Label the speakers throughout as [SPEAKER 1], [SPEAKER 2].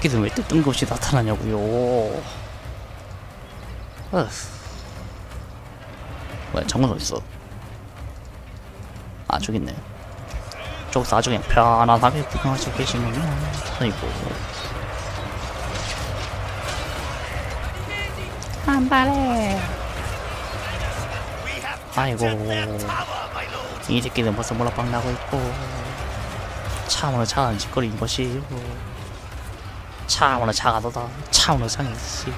[SPEAKER 1] 새끼들 왜 뜬금없이 나타나냐고요. 어. 뭐야 장군 어딨어? 아 저기 있네. 저기서 아주 그냥 편안하게 구경하시고 계시면요. 아이고. 한 발에. 아이고. 이 새끼들 벌써 몰락방 나고 있고. 참으로 차가운 짓거리인 것이요. 차 오늘 작아도다. 차 오늘 상했지.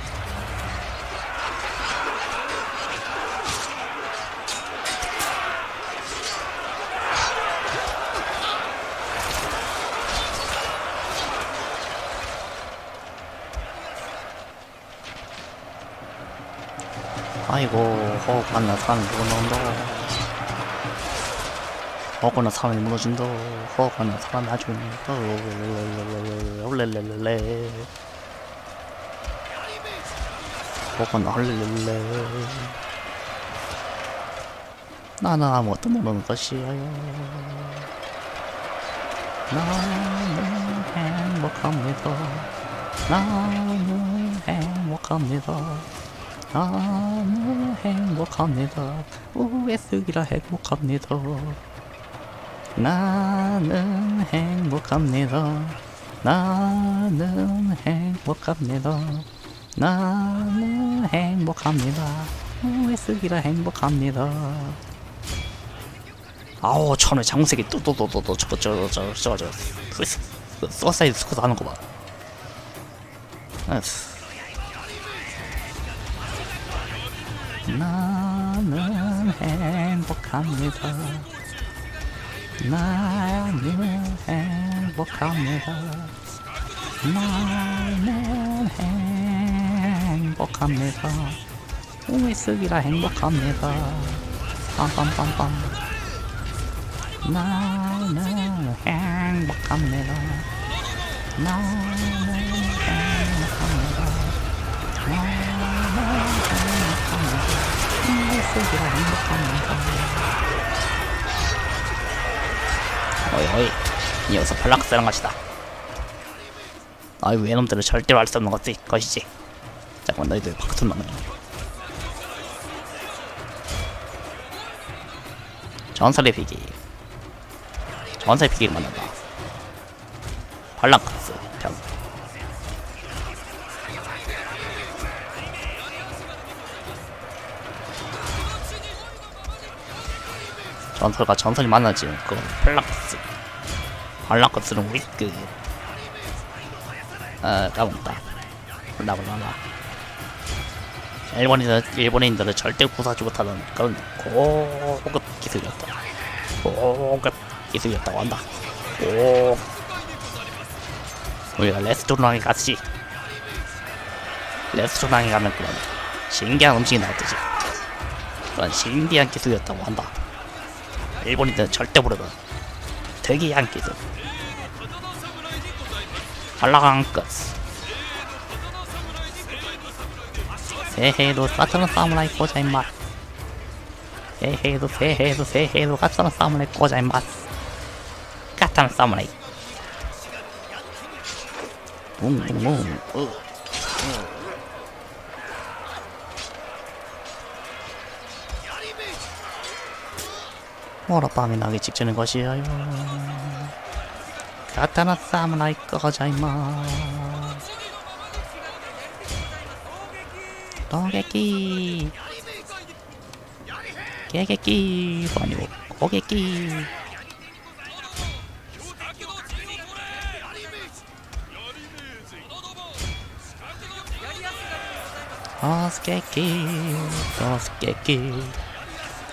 [SPEAKER 1] 아이고 호흡 안 나타나는 누구 나온다고? 허거나 사람이 무너진다 허거나 사람이 아주 헐렐렐렐레 허거나 헐렐렐레 나는 아무것도 모르는 것이에요 나는 행복합니다 나는 행복합니다 나는 행복합니다. OS기라 행복합니다. 나는 행복합니다. 나는 행복합니다. 나는 행복합니다. OS기라 행복합니다. 아우 천에 장색이 또또또또또 저거 저거 저거 저거 저거 서사이드 스쿼트 하는 거 봐. 나는 행복합니다. 나는 행복합니다. 나는 행복합니다. 오이스기라 행복합니다. 빰빰빰빰. 나는 행복합니다. 나는 행복합니다. 나는 쓰기라 행복합니다. 어이 어이 이 녀석 발락스랑 것이다. 아이 외놈들은 절대로 알 수 없는 것이 것이지. 잠깐 너희들 바깥은 나는. 전설의 비기. 전설의 비기를 만난다. 발랑크스 편. 전설과 전설이 만나지. 그건 플락스. 발락스는 위크 아 까먹다. 몰라 일본인들, 일본인들은 절대 구사하지 못하는 그런 고급 기술이었다. 고급 기술이었다고 한다. 고. 우리가 레스토랑에 갔지 레스토랑에 가면 그런 신기한 음식이 나왔듯이. 그런 신비한 기술이었다고 한다 일본인들은 절대 모르는 특이한 기술 발라강 끝 새해도 사타는 사무라이 꼬자인맛 새해도 새해도 새해도 가타는 사무라이 꼬자인맛 가타는 사무라이. 뭉뭉뭉 으. 모로밤이 나기 직전인 것이에요. 가타나 사무라이 꺼자이마. 도개끼. 개개끼. 아니고 고개끼. 도스케끼. 도스케끼.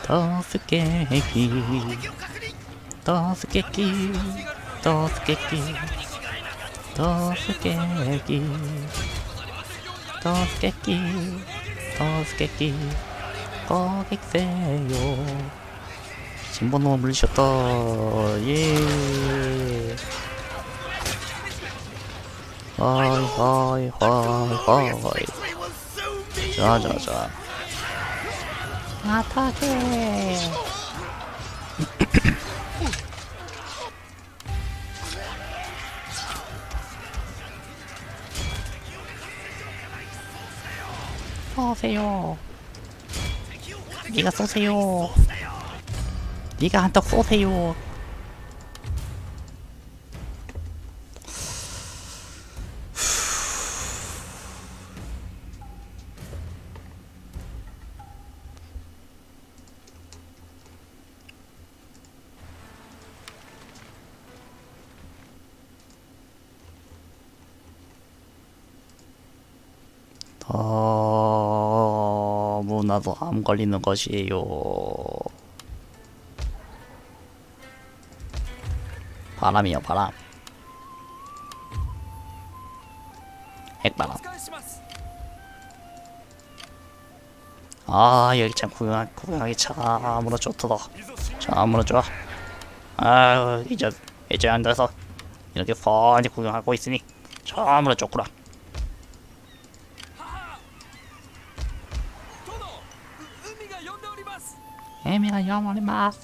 [SPEAKER 1] 도스케끼. 도스케끼. 도스케끼. 도스케끼. 도스케끼. 도스케끼. 고객세요. 진번호 물리셨다. 예. 하이 하이 하이 하이. 자자자. 아타게 쏘세요. 네가 쏘세요. 네가 한턱 쏘세요. 아무나도 암 걸리는 것이에요. 바람이요, 바람. 핵바람. 아, 여기 참 구경, 구경하기 참으로 좋더라. 참으로 좋아. 아유, 이제, 이제 앉아서 이렇게 펀히 구경하고 있으니 참으로 좋구나. 애미가 영원히 막.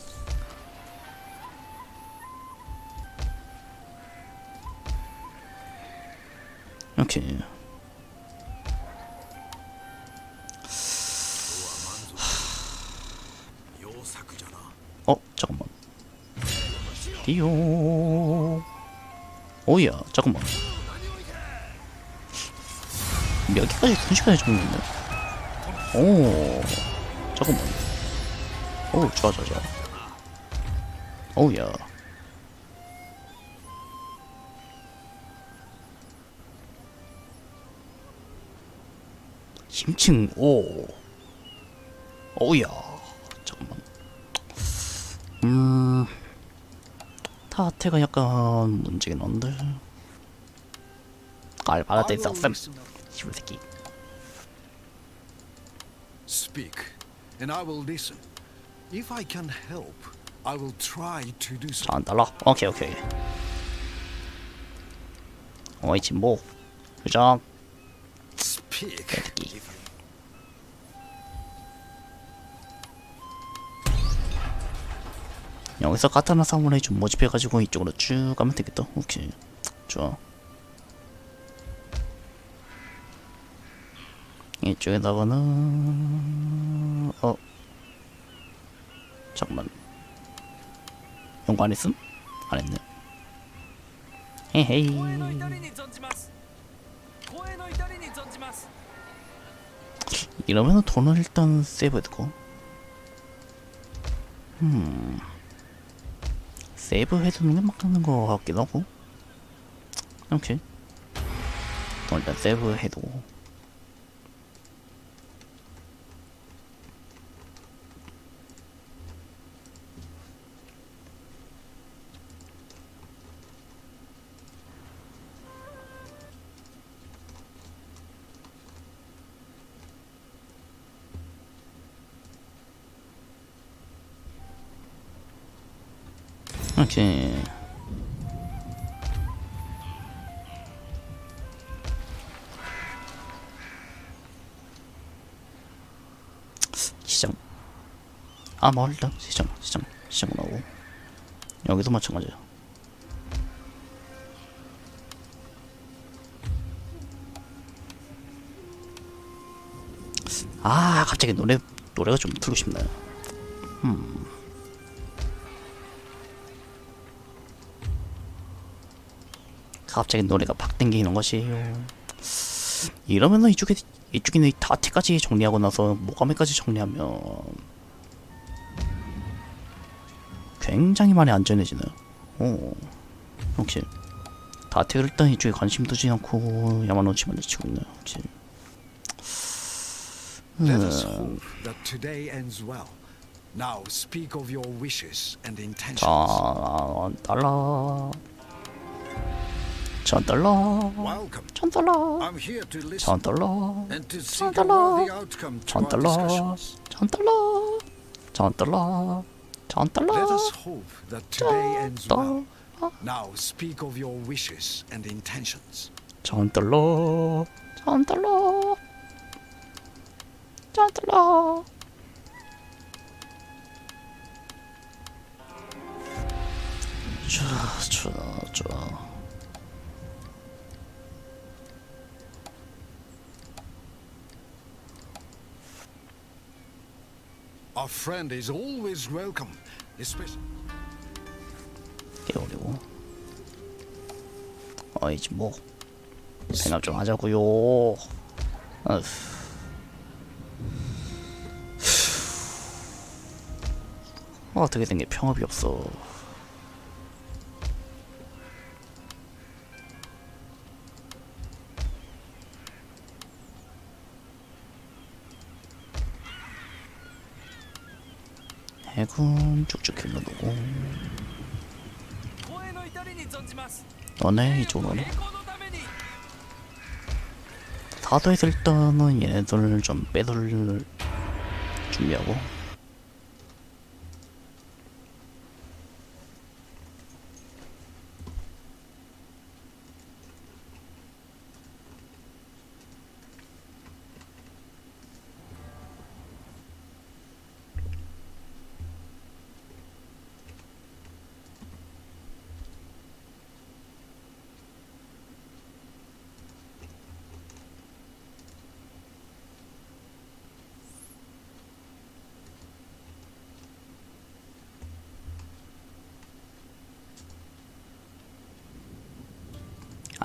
[SPEAKER 1] 오케이.
[SPEAKER 2] 良作じゃな
[SPEAKER 1] 어 잠깐만. 디오. 오야 잠깐만. 몇 개까지 순식간에 죽는데? 오 잠깐만. 오 좋아 좋아 좋아. 오야. 힘층 오. 오야 잠깐만. 음 타테가 약간 문제긴 한데 깔 받아들 썩음 시부 새끼
[SPEAKER 3] Speak, and I will listen. If I can help, I will try to do so.
[SPEAKER 1] 안 달라? 오케이 오케이. 어이 진보 회장.
[SPEAKER 3] Speak.
[SPEAKER 1] 새끼. 여기서 카타나 사무라이 좀 모집해가지고 이쪽으로 쭉 가면 되겠다. 오케이. 좋아. 이쪽에다가는 어 잠깐만 연구 안 했음? 안 했네. 헤헤이. 이러면 돈을 일단 세이브해두고. 음. 세이브해두는 게 맞는 거 같기도 하고. 오케이 돈 일단 세이브해두고. 오케이 시장 아 멀다 시장 시장 시장 나오고 여기도 마찬가지야 아 갑자기 노래 노래가 좀 듣고 싶네 갑자기 노래가 팍 땡기는 것이에요. 이러면은 이쪽에 이쪽에는 다티까지 정리하고 나서 모가미까지 정리하면 굉장히 많이 안전해지네. 오, 오케이. 다티를 일단 이쪽에 관심 두지 않고 야마노치만 치고 있네. 오케이.
[SPEAKER 3] Let us
[SPEAKER 1] 음,
[SPEAKER 3] hope that today ends well. Now speak of your wishes and intentions.
[SPEAKER 1] 천 달러, 천 달러,
[SPEAKER 3] Welcome.
[SPEAKER 1] 천 달러,
[SPEAKER 3] I'm here to listen
[SPEAKER 1] 천 달러.
[SPEAKER 3] and to
[SPEAKER 1] 천
[SPEAKER 3] seek a
[SPEAKER 1] 달러,
[SPEAKER 3] worthy outcome to
[SPEAKER 1] 천
[SPEAKER 3] our
[SPEAKER 1] 달러,
[SPEAKER 3] discussions.
[SPEAKER 1] 천 달러, 천 달러, 천
[SPEAKER 3] Let
[SPEAKER 1] 달러,
[SPEAKER 3] us hope that today ends well.
[SPEAKER 1] 달러,
[SPEAKER 3] Now speak of your wishes and intentions.
[SPEAKER 1] 천 달러, 천 달러, 천 달러. 좋아, 좋
[SPEAKER 3] A friend is always welcome, especially.
[SPEAKER 1] 깨버리고 어이지 뭐 생각 좀 하자고요 어휴. 어떻게 된 게 평업이 없어 해군 쭉쭉 길러보고. 너네 이쪽으로. 다들 일단은 얘네들 좀 빼돌 준비하고.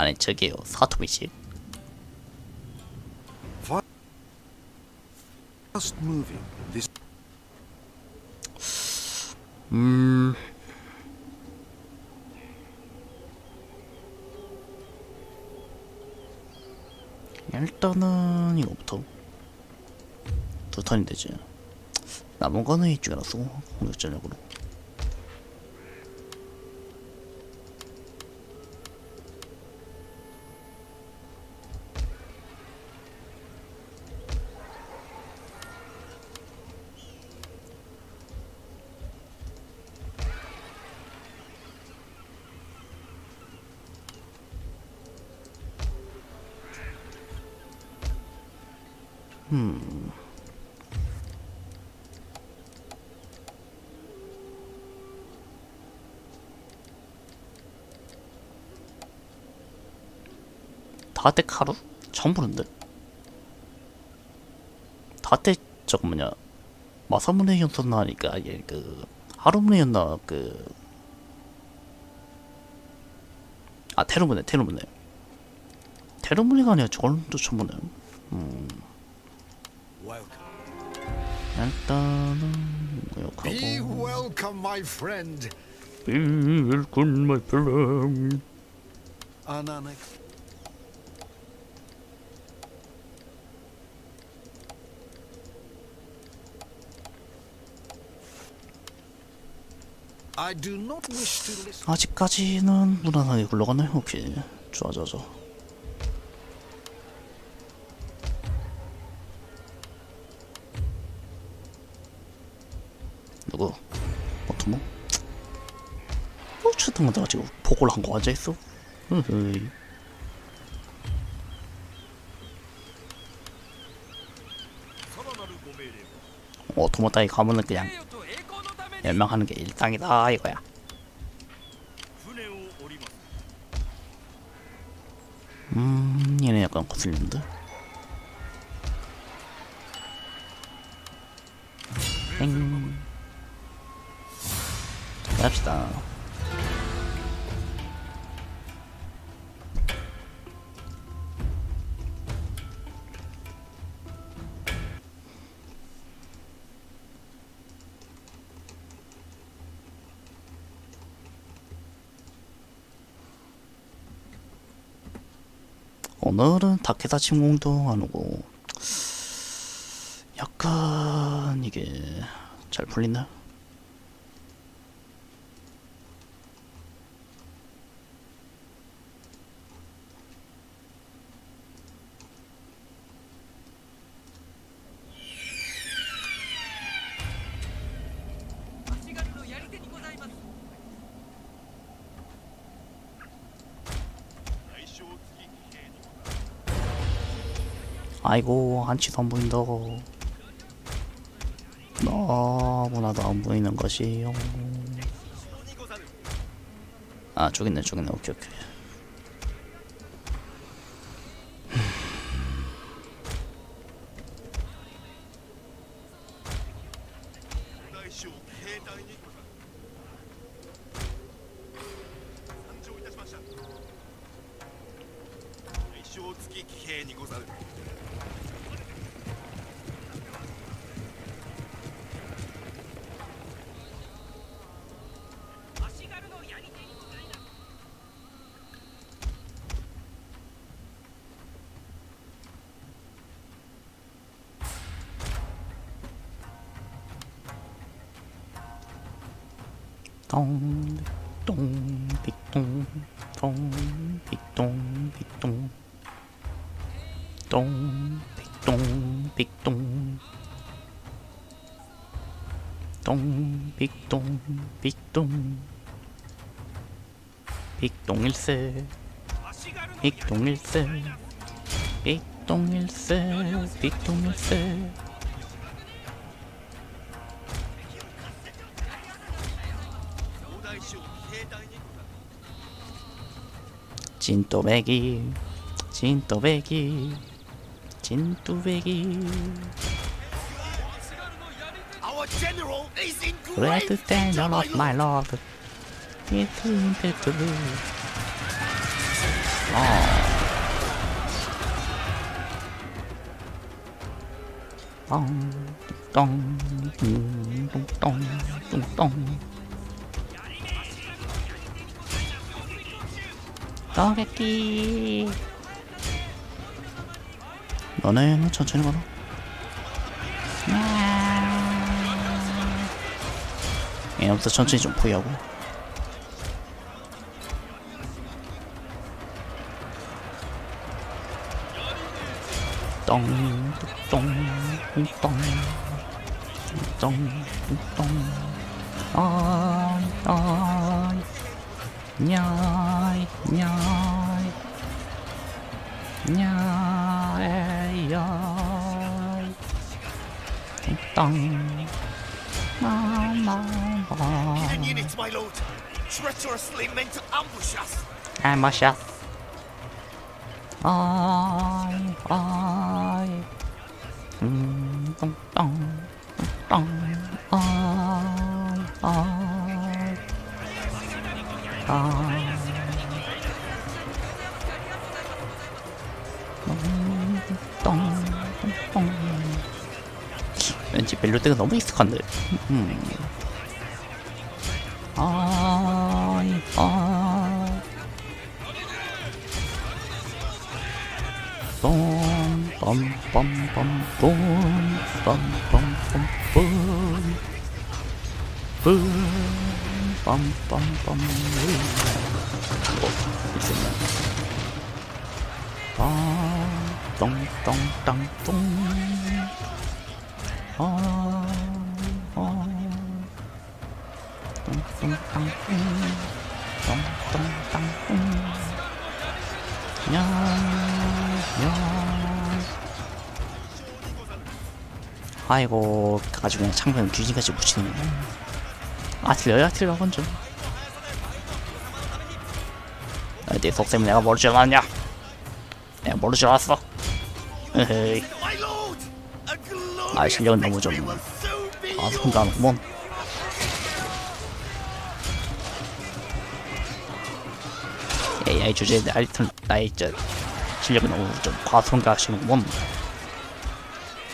[SPEAKER 1] 아니 저기요 사토미씨.
[SPEAKER 3] Moving. This
[SPEAKER 1] 음. 일단은 이거부터. 두 턴이 되지. 남은 거는 이쪽에 놨고 공격 전략으로 다때 카루? 처음 보는데? 다때 저거 뭐냐? 마사무네였었나 하니까 얘그 하루무네였나 그아 테루무네 테루무네. 테루무네가 아니라 저걸 또 처음 보네.
[SPEAKER 3] welcome.
[SPEAKER 1] 일단은
[SPEAKER 3] Be
[SPEAKER 1] 무역하고
[SPEAKER 3] welcome, my friend.
[SPEAKER 1] welcome my friend
[SPEAKER 3] An annex. I do not wish to listen.
[SPEAKER 1] 아직까지는 무난하게 굴러가네 오케이 좋아 좋아 좋아 같은 거 가지고 보고를 한거 앉아있어? 으이 오토모 따위 가문은 그냥 멸망하는 게 일상이다 이거야. 음 얘네 약간 거슬리는데 땡 갑시다. 오늘은 다케다 침공도 안 오고 약간 이게 잘 풀리나? 아이고 한치도 안 보인다. 너무나도 안 보이는 것이요 아 저기 있네 저기 있네. 오케이 오케이
[SPEAKER 4] 띵동 띵동 동
[SPEAKER 2] 띵동 띵동 동 띵동 띵동 동 띵동
[SPEAKER 1] 띵동 빅동일세 빅동일세 빅동일세 빅동일세 진또배기 진또배기 진또배기. Let
[SPEAKER 4] the
[SPEAKER 1] stand
[SPEAKER 4] all
[SPEAKER 1] of my love. Get to into the oh. Dong Dong Dong Dong Dong Dong. 똥. 떠겠기. 너는 천천히 걸어. 얘부터 천천히 좀 포기하고 똥똥똥똥똥똥 아이 아 Nhoi, nhoi.
[SPEAKER 4] Nhoi, nhoi. Ting tong Ma, ma, ma ambush us.
[SPEAKER 1] Ambush us. Oi, oi. Mm, Tung, tong, tong, 아. 똥, 똥. 왠지 멜로디가 너무 익숙한데. 음. 아, 아. 똥, 빰, 빰, 빰, 똥, 빰, 빰, 빰, 빰, 빰. 뻔, 어, 있었네. 뻔, 똥, 똥, 땅, 똥. 어, 어. 똥, 똥, 땅, 똥. 똥, 똥, 땅, 똥. 야, 야. 아이고, 아주 그냥 창변 귀신같이 묻히네. 아, 틀려요? 틀려, 먼저. 아, 내 속셈 내가 모를 줄 알았냐? 내가 모를 줄 알았어. 에헤이, 아, 실력은 너무 좀.
[SPEAKER 4] victory will soon be
[SPEAKER 1] 아,
[SPEAKER 4] yours.
[SPEAKER 1] 손가락구먼. AI 주제에 나이, 나이, 저, 실력이 너무 좀 과소평가하시는구먼.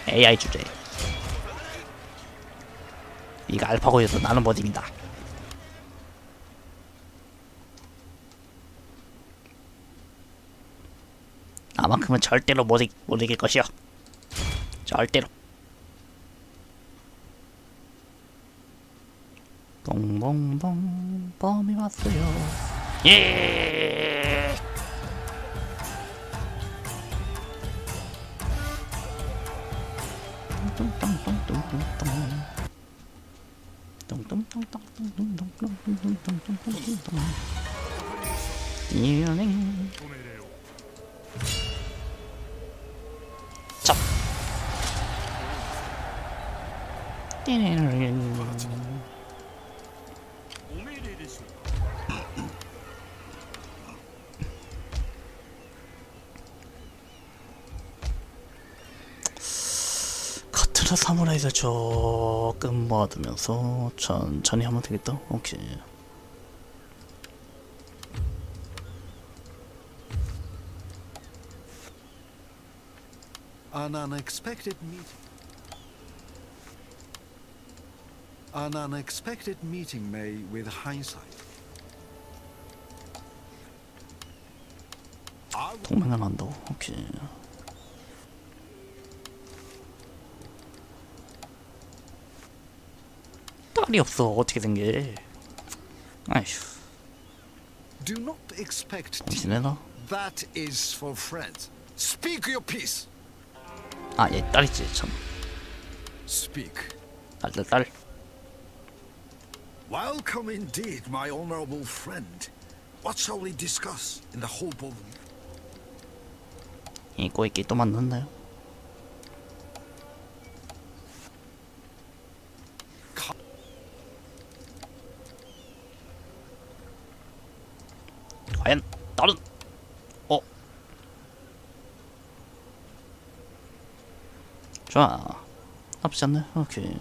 [SPEAKER 1] AI 주제. 이가 알파고여서 나는 못 이긴다. 나만큼은 절대로 못, 이, 못 이길 것이여. 절대로. 똥봉봉 범이 왔어요. 예. 똥똥똥똥똥똥 찹 사무라이를 조금 모아두면서 천천히 하면 되겠다. 오케이.
[SPEAKER 3] An unexpected meeting. An unexpected meeting may, with hindsight. I will
[SPEAKER 1] 동맹을 한다고. 오케이. 딸이 없어. 어떻게 된 게? 아휴.
[SPEAKER 3] do not expect tea.
[SPEAKER 1] 당신해라.
[SPEAKER 3] That is for friends. Speak your piece.
[SPEAKER 1] 아, 얘 딸이지 참.
[SPEAKER 3] Speak.
[SPEAKER 1] 딸, 딸, 딸.
[SPEAKER 3] Welcome indeed, my honorable friend. What shall we discuss in the hope of
[SPEAKER 1] 이 꼬이끼 또 만났나요? 과연 다른 어? 좋아. 나쁘지 않네. 오케이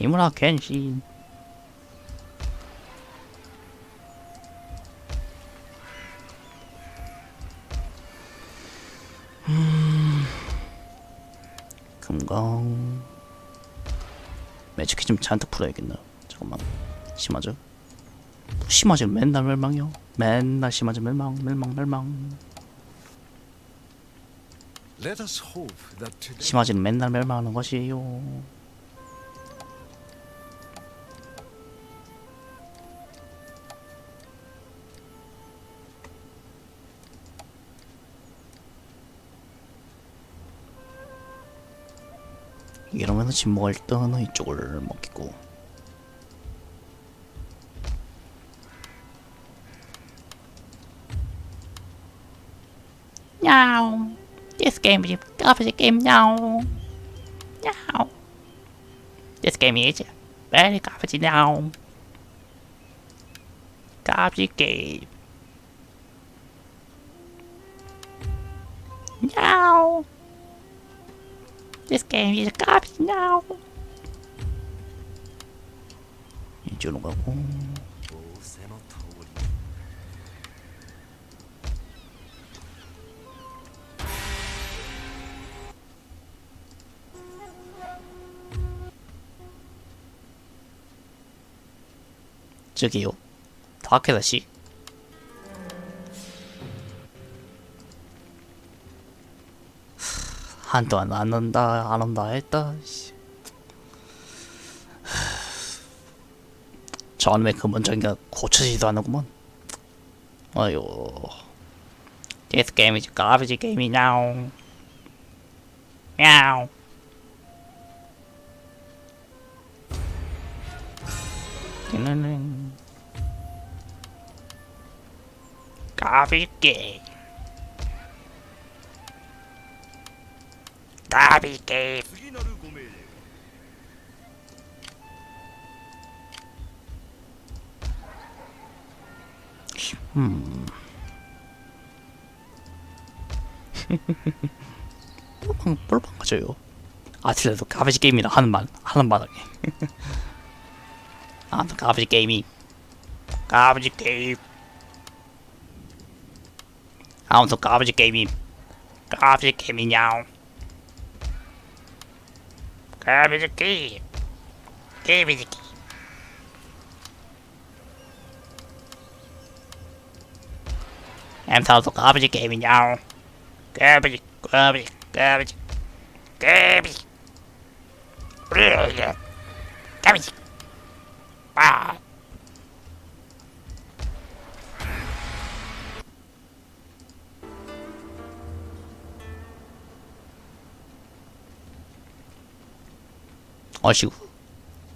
[SPEAKER 1] 이무라 켄신. 금강. 매직키 좀 잔뜩 풀어야겠나? 잠깐만. 심하죠? 심하죠. 맨날 멸망이요. 맨날 심하죠. 멸망 멸망 멸망. 심하지는 맨날 멸망하는 것이에요 이러면서 진먹을 때는 이쪽을 먹겠고
[SPEAKER 5] No. This game is a game now. No. This game is very garbage now. Garbage game. No. This game is garbage now.
[SPEAKER 1] 이쪽으로 가고 저기요 다 한동안 안 온다 안 온다 했다 씨. 저놈의 근본적인 게 고쳐지지도 않는구먼 어휴
[SPEAKER 5] This game is garbage game now.
[SPEAKER 1] 띵링링
[SPEAKER 5] Garbage game.
[SPEAKER 2] 나비 게임. 음.
[SPEAKER 1] 뿔빵 뿔빵 가져요. 아틀레도 가베지 게임이라 하는 말 하는 바닥에. 아, 가베지 게임이.
[SPEAKER 5] 가베지 게임.
[SPEAKER 1] 아무튼 가베지 게임이.
[SPEAKER 5] 가베지
[SPEAKER 1] 게임이냐. Give me the key. Give me the key. I'm told to garbage the me now. Garbage, garbage, garbage, garbage. Garbage. Wow. 아 아시고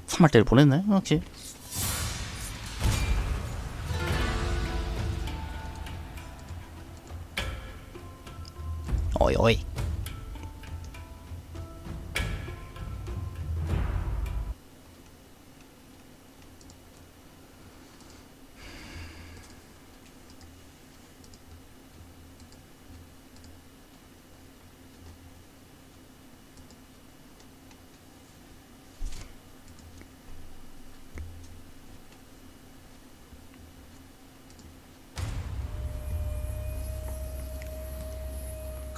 [SPEAKER 1] 3할때를 보냈네? 오케이 어이 어이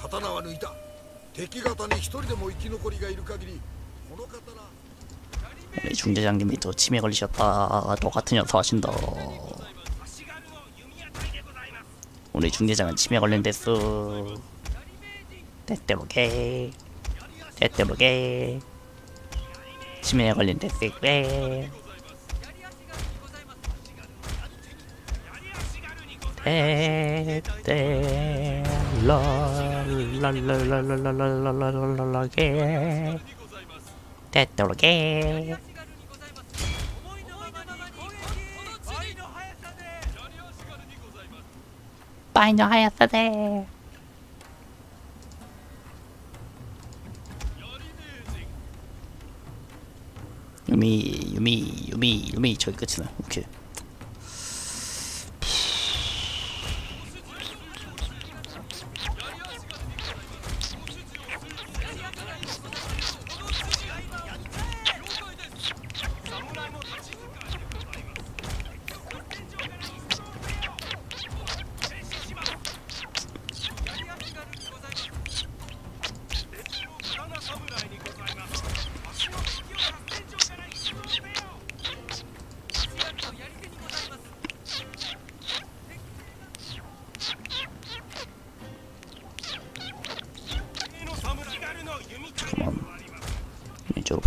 [SPEAKER 3] 刀は抜いた敵方に一人でも生き残りがいる限りこの刀
[SPEAKER 6] 우리 중대장님이 또 치매 걸리셨다 똑같은 녀석 하신다 우리 중대장은 치매 걸린댔어 때때보게 때때보게 치매에 걸린댔어 그래 때때 랄랄랄랄랄랄랄랄랄랄랄랄랄랄랄랄랄 됐더라게 빠이노 하야사데 유미 유미 유미 유미 저기 끝이네 오케이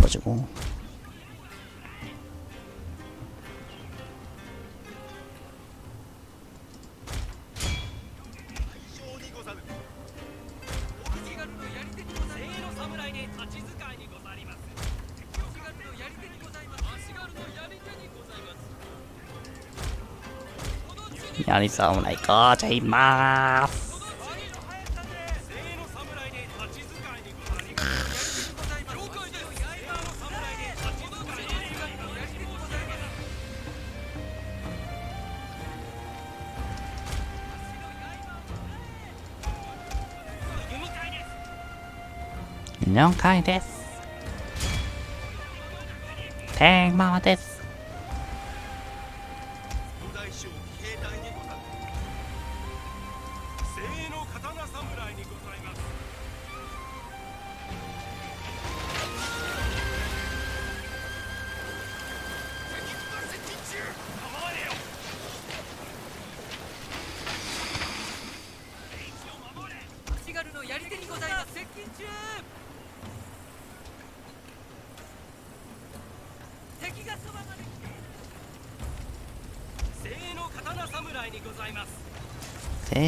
[SPEAKER 6] 가지 고.
[SPEAKER 7] やりさおない
[SPEAKER 8] こうちゃいま
[SPEAKER 6] ーす
[SPEAKER 8] 4回です。
[SPEAKER 6] テーマ魔です。